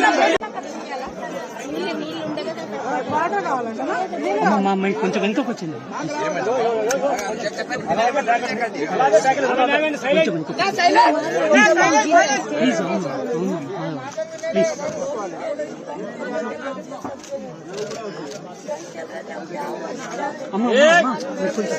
Gracias. అమ్మ అమ్మ కొంచెం వెనుకకు వచ్చింది. ప్లీజ్ అవును అవును ప్లీజ్ అమ్మ అమ్మ, అమ్మ మీరు కొంచెం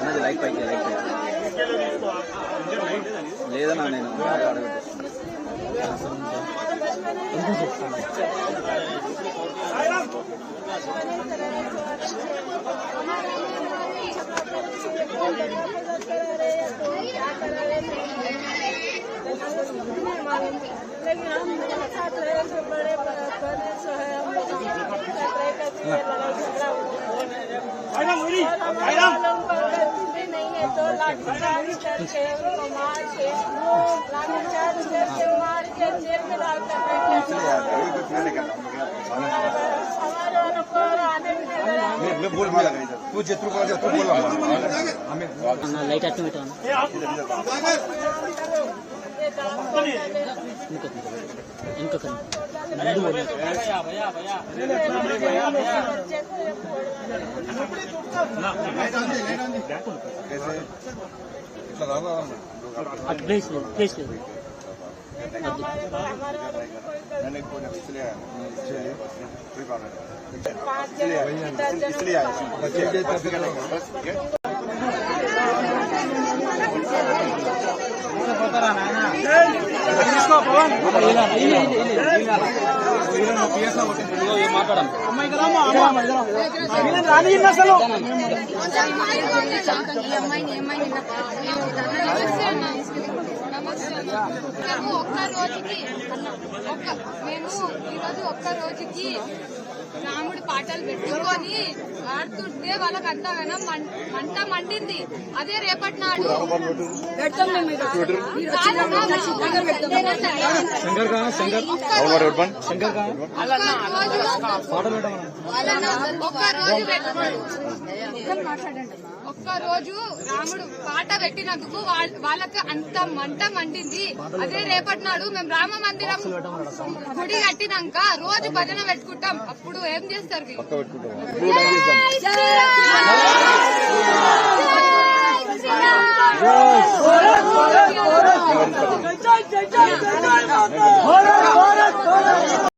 అన్నది లైక్ పైకి లైక్ పైకి లేదన్నా నేను అడగదు لیکن ہم لائٹ آتی ہوں اس لیے آئے بچے రానియండి అసలు. ఒక్క రోజుకి మేము ఈరోజు ఒక్క రోజుకి రాముడు పాటలు పెట్టుకొని ఆడుతుంటే వాళ్ళకి అంతగానో మంట మండింది. అదే రేపటి నాడు ఒక్క రోజు ఒక్క రోజు రాముడు పాట పెట్టినందుకు వాళ్ళ- వాళ్ళకి అంత మంట మండింది. అదే రేపటి నాడు మేము రామ మందిరం గుడి కట్టినాక రోజు భజన పెట్టుకుంటాం. అప్పుడు ఏం చేస్తారు వీళ్ళు? జై శ్రీరామ్.